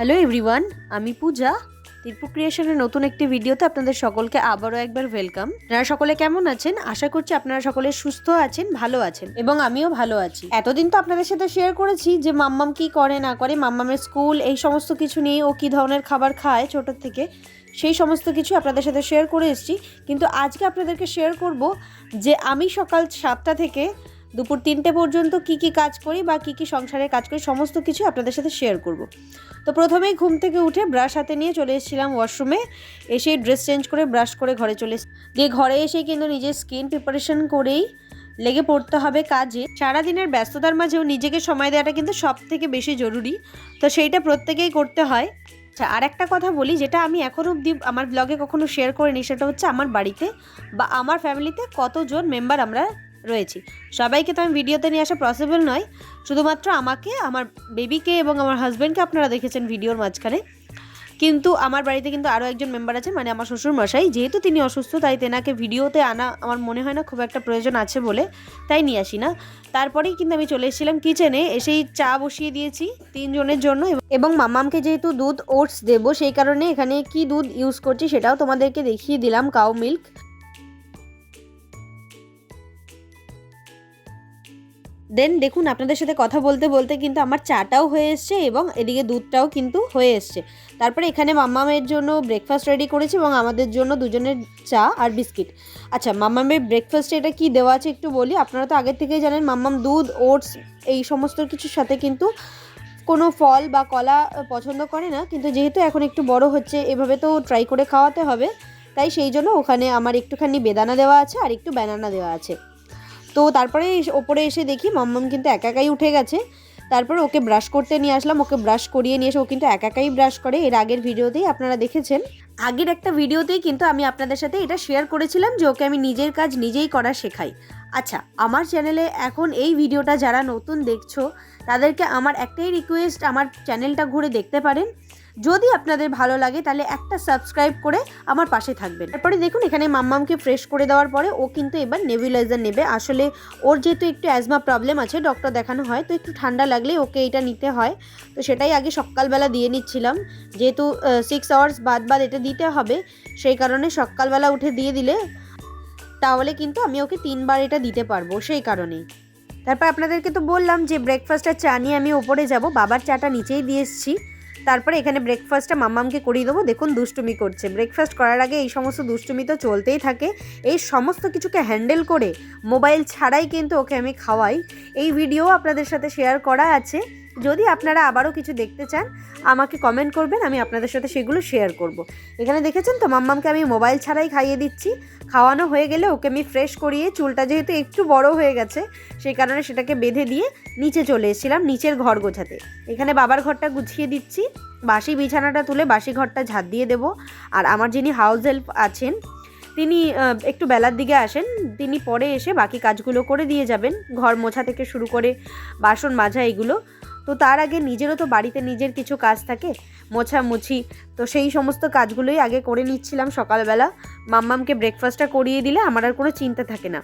Hello everyone আমি পূজা। তীর্পু ক্রিয়েশনের নতুন একটি ভিডিওতে আপনাদের সকলকে আবারও একবার ওয়েলকাম আপনারা সকলে কেমন আছেন? আশা করছি আপনারা সকলে সুস্থ আছেন, ভালো আছেন। এবং আমিও ভালো আছি। এতদিন তো আপনাদের সাথে শেয়ার করেছি যে মাম্মাম কি করে, না করে, মাম্মামের স্কুল এই সমস্ত কিছু নিয়ে ও কি ধরনের খাবার খায় ছোটোর থেকে, সেই সমস্ত কিছু আপনাদের সাথে শেয়ার করে এসেছি। কিন্তু আজকে আপনাদেরকে শেয়ার করব যে আমি সকাল সাতটা থেকে দুপুর তিনটে পর্যন্ত কি কি কাজ করি বা কি কি সংসারের কাজ করি, সমস্ত কিছু আপনাদের সাথে শেয়ার করব। তো প্রথমেই ঘুম থেকে উঠে ব্রাশ হাতে নিয়ে চলে এসেছিলাম ওয়াশরুমে এসে ড্রেস চেঞ্জ করে ব্রাশ করে ঘরে চলে দিয়ে ঘরে এসে কিন্তু নিজের স্কিন প্রিপারেশন করেই লেগে পড়তে হবে কাজে। সারাদিনের ব্যস্ততার মাঝেও নিজেকে সময় দেওয়াটা কিন্তু সব থেকে বেশি জরুরি। তো সেইটা প্রত্যেকেই করতে হয়। আচ্ছা আর একটা কথা বলি, যেটা আমি এখন অবধি আমার ব্লগে কখনো শেয়ার করিনি, সেটা হচ্ছে আমার বাড়িতে বা আমার ফ্যামিলিতে কতজন মেম্বার আমরা রয়েছি। সবাইকে তো আমি ভিডিওতে নিয়ে আসা পসিবল নয়। শুধুমাত্র আমাকে, আমার বেবিকে এবং আমার হাজব্যান্ডকে আপনারা দেখেছেন ভিডিওর মাঝখানে। কিন্তু আমার বাড়িতে কিন্তু আরও একজন মেম্বার আছে মানে আমার শ্বশুর মশাই যেহেতু তিনি অসুস্থ, তাই তেনাকে ভিডিওতে আনা আমার মনে হয় না খুব একটা প্রয়োজন আছে বলে তাই নিয়ে আসি না। তারপরেই কিন্তু আমি চলে এসেছিলাম কিচেনে এসেই চা বসিয়ে দিয়েছি তিনজনের জন্য। এবং মামামকে যেহেতু দুধ ওটস দেবো, সেই কারণে এখানে কি দুধ ইউজ করছি সেটাও তোমাদেরকে দেখিয়ে দিলাম কাউ মিল্ক দেন দেখুন, আপনাদের সাথে কথা বলতে বলতে কিন্তু আমার চাটাও হয়ে এসছে এবং এদিকে দুধটাও কিন্তু হয়ে এসছে। তারপরে এখানে মাম্মামের জন্য ব্রেকফাস্ট রেডি করেছি এবং আমাদের জন্য দুজনের চা আর বিস্কিট। আচ্ছা মাম্মামের ব্রেকফাস্টে এটা কি দেওয়া আছে একটু বলি? আপনারা তো আগের থেকেই জানেন, মাম্মাম দুধ ওটস এই সমস্ত কিছুর সাথে কিন্তু কোনো ফল বা কলা পছন্দ করে না। কিন্তু যেহেতু এখন একটু বড় হচ্ছে, এভাবে তো ট্রাই করে খাওয়াতে হবে। তাই সেই জন্য ওখানে আমার একটুখানি বেদানা দেওয়া আছে আর একটু ব্যানানা দেওয়া আছে। তো তারপরে ওপরে এসে দেখি মাম্মাম কিন্তু একা একাই উঠে গেছে। তারপর ওকে ব্রাশ করতে নিয়ে আসলাম, ওকে ব্রাশ করিয়ে নিয়ে এসে ও কিন্তু একা একাই ব্রাশ করে। এর আগের ভিডিওতেই আপনারা দেখেছেন। আগের একটা ভিডিওতেই কিন্তু আমি আপনাদের সাথে এটা শেয়ার করেছিলাম যে ওকে আমি নিজের কাজ নিজেই করা শেখাই। আচ্ছা আমার চ্যানেলে এখন এই ভিডিওটা যারা নতুন দেখছ, তাদেরকে আমার একটাই রিকোয়েস্ট আমার চ্যানেলটা ঘুরে দেখতে পারেন। যদি আপনাদের ভালো লাগে, তাহলে একটা সাবস্ক্রাইব করে আমার পাশে থাকবেন। তারপরে দেখুন, এখানে মাম্মামকে ফ্রেশ করে দেওয়ার পরে ও কিন্তু এবার নেভিলাইজার নেবে। আসলে ওর যেহেতু একটু অ্যাজমা প্রবলেম আছে ডক্টর দেখানো হয়, তো একটু ঠান্ডা লাগলে ওকে এটা নিতে হয়। তো সেটাই আগে সকালবেলা দিয়ে নিচ্ছিলাম। যেহেতু সিক্স আওয়ার্স বাদ বাদ এটা দিতে হবে, সেই কারণে সকালবেলা উঠে দিয়ে দিলে তাহলে কিন্তু আমি ওকে তিনবার এটা দিতে পারব, সেই কারণেই। তারপর আপনাদেরকে তো বললাম যে ব্রেকফাস্টটা চা নিয়ে আমি ওপরে যাব। বাবার চাটা নিচেই দিয়ে এসেছি। তারপরে এখানে ব্রেকফাস্টটা মাম্মামকে করিয়ে দেবো। দেখুন, দুষ্টুমি করছে। ব্রেকফাস্ট করার আগে এই সমস্ত দুষ্টুমি তো চলতেই থাকে। এই সমস্ত কিছুকে হ্যান্ডেল করে মোবাইল ছাড়াই কিন্তু ওকে আমি খাওয়াই। এই ভিডিও আপনাদের সাথে শেয়ার করা আছে। যদি আপনারা আবারও কিছু দেখতে চান, আমাকে কমেন্ট করবেন, আমি আপনাদের সাথে সেগুলো শেয়ার করব। এখানে দেখেছেন তো, মাম্মামকে আমি মোবাইল ছাড়াই খাইয়ে দিচ্ছি। খাওয়ানো হয়ে গেলে ওকে আমি ফ্রেশ করিয়ে চুলটা যেহেতু একটু বড় হয়ে গেছে, সেই কারণে সেটাকে বেঁধে দিয়ে নিচে চলে এসেছিলাম, নিচের ঘর গোছাতে। এখানে বাবার ঘরটা গুছিয়ে দিচ্ছি, বাসি বিছানাটা তুলে বাসি ঘরটা ঝাঁট দিয়ে দেবো। আর আমার যিনি হাউস হেল্প আছেন তিনি একটু বেলার দিকে আসেন, তিনি পরে এসে বাকি কাজগুলো করে দিয়ে যাবেন, ঘর মোছা থেকে শুরু করে বাসন মাজা এগুলো। তো তার আগে নিজেরও তো বাড়িতে নিজের কিছু কাজ থাকে, মোছামুছি। তো সেই সমস্ত কাজগুলোই আগে করে নিচ্ছিলাম সকালবেলা। মাম্মামকে ব্রেকফাস্টটা করিয়ে দিলে আমার আর কোনো চিন্তা থাকে না।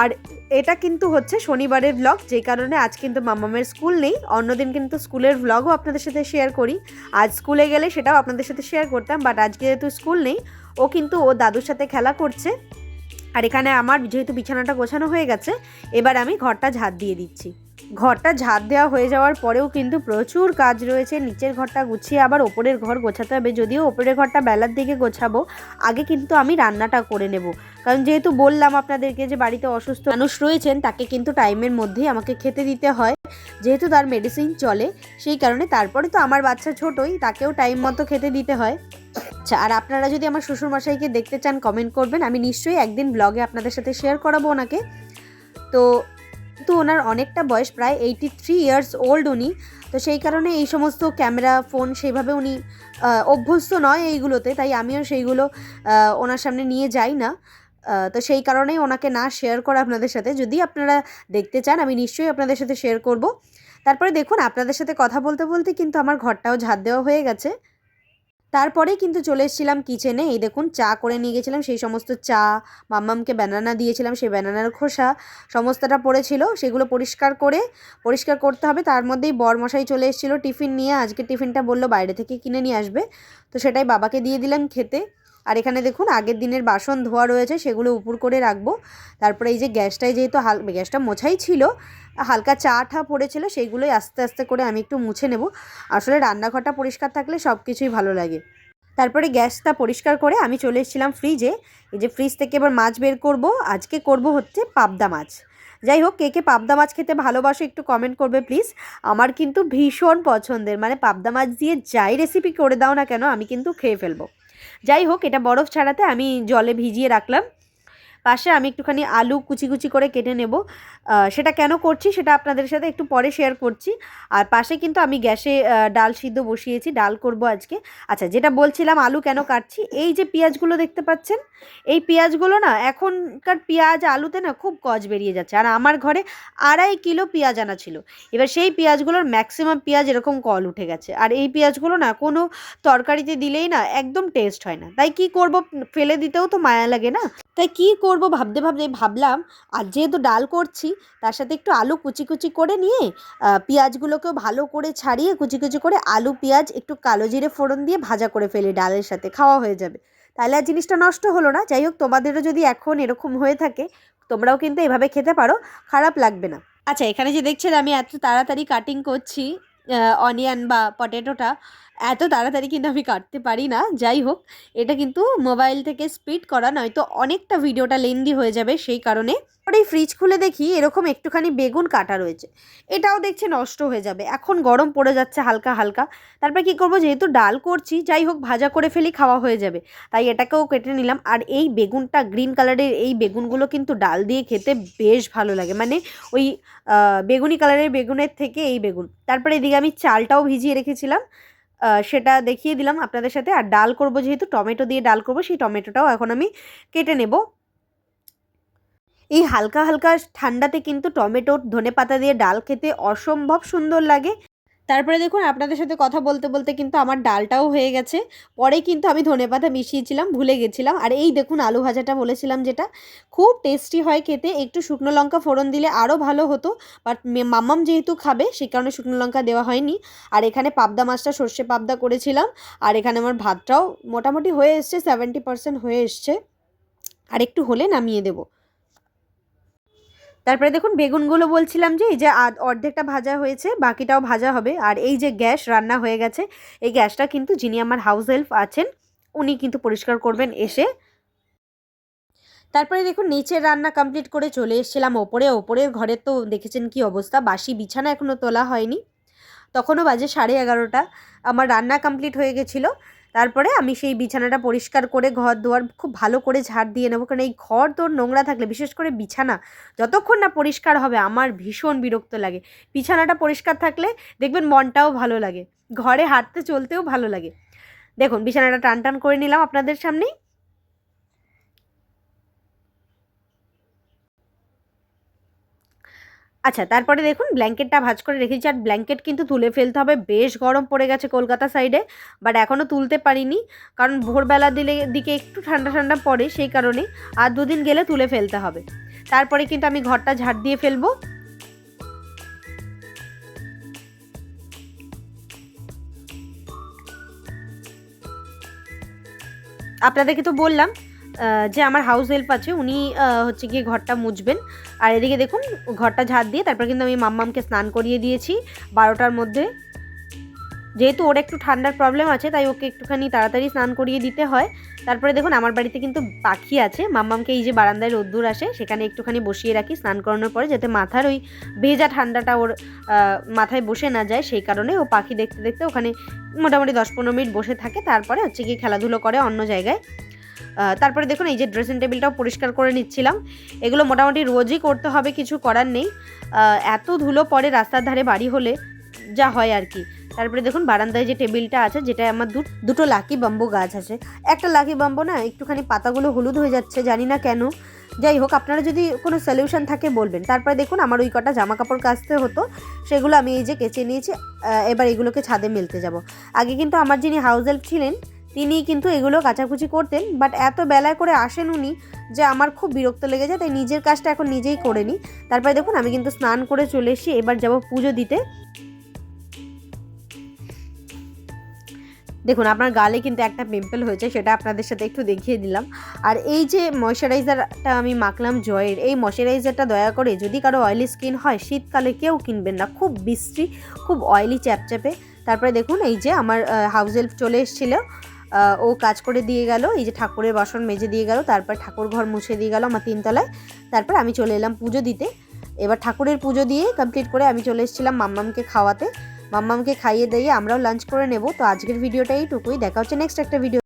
আর এটা কিন্তু হচ্ছে শনিবারের ব্লগ যে কারণে আজ কিন্তু মামামের স্কুল নেই। অন্যদিন কিন্তু স্কুলের ব্লগও আপনাদের সাথে শেয়ার করি। আজ স্কুলে গেলে সেটাও আপনাদের সাথে শেয়ার করতাম বাট আজকে যেহেতু স্কুল নেই, ও কিন্তু ও দাদুর সাথে খেলা করছে। আর এখানে আমার যেহেতু বিছানাটা গোছানো হয়ে গেছে, এবার আমি ঘরটা ঝাঁট দিয়ে দিচ্ছি। ঘরটা ঝাড় দেওয়া হয়ে যাওয়ার পরেও কিন্তু প্রচুর কাজ রয়েছে। নিচের ঘরটা গুছিয়ে আবার ওপরের ঘর গোছাতে হবে। যদিও ওপরের ঘরটা বেলার দিকে গোছাবো, আগে কিন্তু আমি রান্নাটা করে নেব। কারণ যেহেতু বললাম আপনাদেরকে যে বাড়িতে অসুস্থ মানুষ রয়েছেন, তাকে কিন্তু টাইমের মধ্যেই আমাকে খেতে দিতে হয়। যেহেতু তার মেডিসিন চলে, সেই কারণে তারপরে তো আমার বাচ্চা ছোটই, তাকেও টাইম মতো খেতে দিতে হয়। আচ্ছা আর আপনারা যদি আমার শ্বশুরমশাইকে দেখতে চান কমেন্ট করবেন। আমি নিশ্চয়ই একদিন ব্লগে আপনাদের সাথে শেয়ার করাবো ওনাকে। তো কিন্তু ওনার অনেকটা বয়স, প্রায় এইটি থ্রি ইয়ার্স ওল্ড উনি, তো সেই কারণে এই সমস্ত ক্যামেরা ফোন সেইভাবে উনি অভ্যস্ত নয় এইগুলোতে, তাই আমিও সেইগুলো ওনার সামনে নিয়ে যাই না। তো সেই কারণেই ওনাকে না শেয়ার করা আপনাদের সাথে। যদি আপনারা দেখতে চান, আমি নিশ্চয়ই আপনাদের সাথে শেয়ার করব। তারপরে দেখুন, আপনাদের সাথে কথা বলতে বলতে কিন্তু আমার ঘরটাও ঝাড় দেওয়া হয়ে গেছে। তারপরে কিন্তু চলে এসেছিলাম কিচেনে এই দেখুন, চা করে নিয়ে গেছিলাম, সেই সমস্ত চা, মাম্মামকে ব্যানানা দিয়েছিলাম, সেই ব্যানানার খোসা, সমস্তটা পড়েছিল, সেগুলো পরিষ্কার করে, পরিষ্কার করতে হবে। তার মধ্যেই বরমশাই চলে এসেছিল টিফিন নিয়ে। আজকে টিফিনটা বলল বাইরে থেকে কিনে নিয়ে আসবে। তো সেটাই বাবাকে দিয়ে দিলাম খেতে। আর এখানে দেখুন, আগের দিনের বাসন ধোয়া রয়েছে, সেগুলো উপর করে রাখব। তারপরে এই যে গ্যাসটায় যেহেতু হাল, গ্যাসটা মোছাই ছিল, হালকা চা ঠা পড়েছিল সেইগুলোই আস্তে আস্তে করে আমি একটু মুছে নেব। আসলে রান্নাঘরটা পরিষ্কার থাকলে সব কিছুই ভালো লাগে। তারপরে গ্যাসটা পরিষ্কার করে আমি চলে এসেছিলাম ফ্রিজে এই যে ফ্রিজ থেকে এবার মাছ বের করব। আজকে করব হচ্ছে পাবদা মাছ। যাই হোক, কে কে পাবদা মাছ খেতে ভালোবাসো একটু কমেন্ট করবে প্লিজ আমার কিন্তু ভীষণ পছন্দের মানে পাবদা মাছ দিয়ে যাই রেসিপি করে দাও না কেন, আমি কিন্তু খেয়ে ফেলব। যাই হোক এটা বরফ ছাড়াতে আমি জলে ভিজিয়ে রাখলাম। পাশে আমি একটুখানি আলু কুচি কুচি করে কেটে নেব। সেটা কেন করছি সেটা আপনাদের সাথে একটু পরে শেয়ার করছি। আর পাশে কিন্তু আমি গ্যাসে ডাল সিদ্ধ বসিয়েছি, ডাল করব আজকে। আচ্ছা যেটা বলছিলাম আলু কেন কাটছি? এই যে পেঁয়াজগুলো দেখতে পাচ্ছেন, এই পেঁয়াজগুলো না এখনকার পেঁয়াজ আলুতে না খুব কচ বেরিয়ে যাচ্ছে। আর আমার ঘরে আড়াই কিলো পেঁয়াজ আনা ছিল। এবার সেই পেঁয়াজগুলোর ম্যাক্সিমাম পেঁয়াজ এরকম কল উঠে গেছে। আর এই পেঁয়াজগুলো না কোনো তরকারিতে দিলেই না একদম টেস্ট হয় না। তাই কি করব? ফেলে দিতেও তো মায়া লাগে না। তাই কি করব ভাবতে ভাবতে ভাবলাম, আর যেহেতু ডাল করছি, তার সাথে একটু আলু কুচি কুচি করে নিয়ে পেঁয়াজগুলোকেও ভালো করে ছাড়িয়ে কুচি কুচি করে আলু, পেঁয়াজ, একটু কালো জিরে ফোড়ন দিয়ে ভাজা করে ফেলি ডালের সাথে, খাওয়া হয়ে যাবে। তাহলে আর জিনিসটা নষ্ট হলো না, যাই হোক তোমাদেরও যদি এখন এরকম হয়ে থাকে, তোমরাও কিন্তু এভাবে খেতে পারো, খারাপ লাগবে না। আচ্ছা এখানে যে দেখছেন আমি এত তাড়াতাড়ি কাটিং করছি অনিয়ন বা পটেটোটা এত তাড়াতাড়ি কিন্তু আমি কাটতে পারি না। যাই হোক, এটা কিন্তু মোবাইল থেকে স্পিড করা, নয়তো অনেকটা ভিডিওটা লেন্দি হয়ে যাবে সেই কারণে। পরে এই ফ্রিজ খুলে দেখি এরকম একটুখানি বেগুন কাটা রয়েছে। এটাও দেখছে নষ্ট হয়ে যাবে। এখন গরম পড়ে যাচ্ছে হালকা হালকা। তারপর কি করব? যেহেতু ডাল করছি, যাই হোক, ভাজা করে ফেলি, খাওয়া হয়ে যাবে। তাই এটাকেও কেটে নিলাম। আর এই বেগুনটা, গ্রিন কালারের এই বেগুনগুলো কিন্তু ডাল দিয়ে খেতে বেশ ভালো লাগে। মানে ওই বেগুনি কালারের বেগুনের থেকে এই বেগুন। তারপরে এদিকে আমি চালটাও ভিজিয়ে রেখেছিলাম। সেটা দেখিয়ে দিলাম আপনাদের সাথে। আর ডাল করব যেহেতু, টমেটো দিয়ে ডাল করব, সেই টমেটোটাও এখন আমি কেটে নেব। এই হালকা হালকা ঠান্ডাতে কিন্তু টমেটো ধনেপাতা দিয়ে ডাল খেতে অসম্ভব সুন্দর লাগে। তারপরে দেখুন আপনাদের সাথে কথা বলতে বলতে কিন্তু আমার ডালটাও হয়ে গেছে। পরে কিন্তু আমি ধনেপাতা মিশিয়েছিলাম, ভুলে গেছিলাম। আর এই দেখুন আলু ভাজাটা বলেছিলাম যেটা, খুব টেস্টি হয় খেতে। একটু শুকনো লঙ্কা ফোড়ন দিলে আরও ভালো হতো। বাট মাম্মাম যেহেতু খাবে সেই কারণে শুকনো লঙ্কা দেওয়া হয়নি। আর এখানে পাবদা মাছটা সর্ষে পাবদা করেছিলাম। আর এখানে আমার ভাতটাও মোটামুটি হয়ে এসছে সেভেন্টি পার্সেন্ট হয়ে এসছে। আর একটু হলে নামিয়ে দেবো। তারপরে দেখুন, বেগুনগুলো বলছিলাম যে, এই যে অর্ধেকটা ভাজা হয়েছে, বাকিটাও ভাজা হবে। আর এই যে গ্যাস রান্না হয়ে গেছে, এই গ্যাসটা কিন্তু যিনি আমার হাউস হেল্প আছেন, উনি কিন্তু পরিষ্কার করবেন এসে। তারপরে দেখুন, নিচের রান্না কমপ্লিট করে চলে এসেছিলাম। ওপরে, ওপরের ঘরে তো দেখেছেন কি অবস্থা, বাসি বিছানা এখনও তোলা হয়নি। তখনও বাজে সাড়ে এগারোটা। আমার রান্না কমপ্লিট হয়ে গেছিল। তারপরে আমি সেই বিছানাটা পরিষ্কার করে ঘর দুয়ার খুব ভালো করে ঝাড় দিয়ে নেব। কারণ এই ঘর তোর নোংরা থাকলে, বিশেষ করে বিছানা, যতক্ষণ না পরিষ্কার হবে, আমার ভীষণ বিরক্ত লাগে। বিছানাটা পরিষ্কার থাকলে দেখবেন মনটাও ভালো লাগে। ঘরে হাঁটতে চলতেও ভালো লাগে। দেখুন, বিছানাটা টান টান করে নিলাম আপনাদের সামনেই। আচ্ছা তারপরে দেখুন, ব্ল্যাঙ্কেটটা ভাঁজ করে রেখেছি আর ব্ল্যাঙ্কেট কিন্তু তুলে ফেলতে হবে। বেশ গরম পড়ে গেছে কলকাতা সাইডে বাট এখনও তুলতে পারিনি। কারণ ভোরবেলা দিলে, দিকে একটু ঠান্ডা ঠান্ডা পড়ে সেই কারণে আর দুদিন গেলে তুলে ফেলতে হবে। তারপরে কিন্তু আমি ঘরটা ঝাড় দিয়ে ফেলব। আপনাদেরকে তো বললাম যে আমার হাউস হেল্প আছে, উনি হচ্ছে গিয়ে ঘরটা মুছবেন। আর এদিকে দেখুন, ঘরটা ঝাড় দিয়ে তারপর কিন্তু আমি মাম্মামকে স্নান করিয়ে দিয়েছি বারোটার মধ্যে। যেহেতু ওর একটু ঠান্ডার প্রবলেম আছে, তাই ওকে একটুখানি তাড়াতাড়ি স্নান করিয়ে দিতে হয়। তারপরে দেখুন, আমার বাড়িতে কিন্তু পাখি আছে। মাম্মামকে এই যে বারান্দায় রোদ্দুর আসে, সেখানে একটুখানি বসিয়ে রাখি স্নান করানোর পরে, যাতে মাথার ওই ভেজা ঠান্ডাটা ওর মাথায় বসে না যায়। সেই কারণে ও পাখি দেখতে দেখতে ওখানে মোটামুটি দশ পনেরো মিনিট বসে থাকে। তারপরে হচ্ছে গিয়ে খেলাধুলো করে অন্য জায়গায়। তারপরে দেখুন, এই যে ড্রেসিং টেবিলটাও পরিষ্কার করে নিচ্ছিলাম। এগুলো মোটামুটি রোজই করতে হবে, কিছু করার নেই। এত ধুলো পড়ে রাস্তার ধারে বাড়ি হলে যা হয় আর কি। তারপরে দেখুন, বারান্দায় যে টেবিলটা আছে যেটা আমার দুটো লাকি বাম্বু গাছ আছে। একটা লাকি বাম্বু না, একটুখানি পাতাগুলো হলুদ হয়ে যাচ্ছে, জানি না কেন। যাই হোক, আপনারা যদি কোনো সলিউশন থাকে বলবেন। তারপরে দেখুন, আমার ওই কটা জামা কাপড় কাচতে হতো, সেগুলো আমি এই যে কেচে নিয়েছি এবার এগুলোকে ছাদে মেলতে যাব। আগে কিন্তু আমার যিনি হাউস হেল্প ছিলেন তিনি কিন্তু এগুলো কাচাকুচি করতেন বাট এত বেলায় করে আসেন উনি যে আমার খুব বিরক্ত লেগে যায় তাই নিজের কাজটা এখন নিজেই করে নিই। তারপরে দেখুন, আমি কিন্তু স্নান করে চলে এসেছি এবার যাব পুজো দিতে। দেখুন, আপনার গালে কিন্তু একটা পিম্পল হয়েছে, সেটা আপনাদের সাথে একটু দেখিয়ে দিলাম। আর এই যে ময়শ্চারাইজারটা আমি মাখলাম জয়ের, এই ময়শ্চারাইজারটা দয়া করে যদি কারও অয়েলি স্কিন হয়, শীতকালে কেউ কিনবেন না, খুব বিশ্রী, খুব অয়েলি চ্যাপচ্যাপে। তারপরে দেখুন, এই যে আমার হাউস হেল্প চলে এসেছিল। ও কাজ করে দিয়ে গেল, এই যে ঠাকুরের বাসন মেজে দিয়ে গেল, তারপর ঠাকুর ঘর মুছে দিয়ে গেল আমার তিনতলায়। তারপর আমি চলে এলাম পুজো দিতে। এবার ঠাকুরের পুজো দিয়ে কমপ্লিট করে আমি চলে এসেছিলাম মাম্মামকে খাওয়াতে। মাম্মামকে খাইয়ে দিয়ে আমরাও লাঞ্চ করে নেব। তো আজকের ভিডিওটা এইটুকুই। দেখা হচ্ছে নেক্সট একটা ভিডিও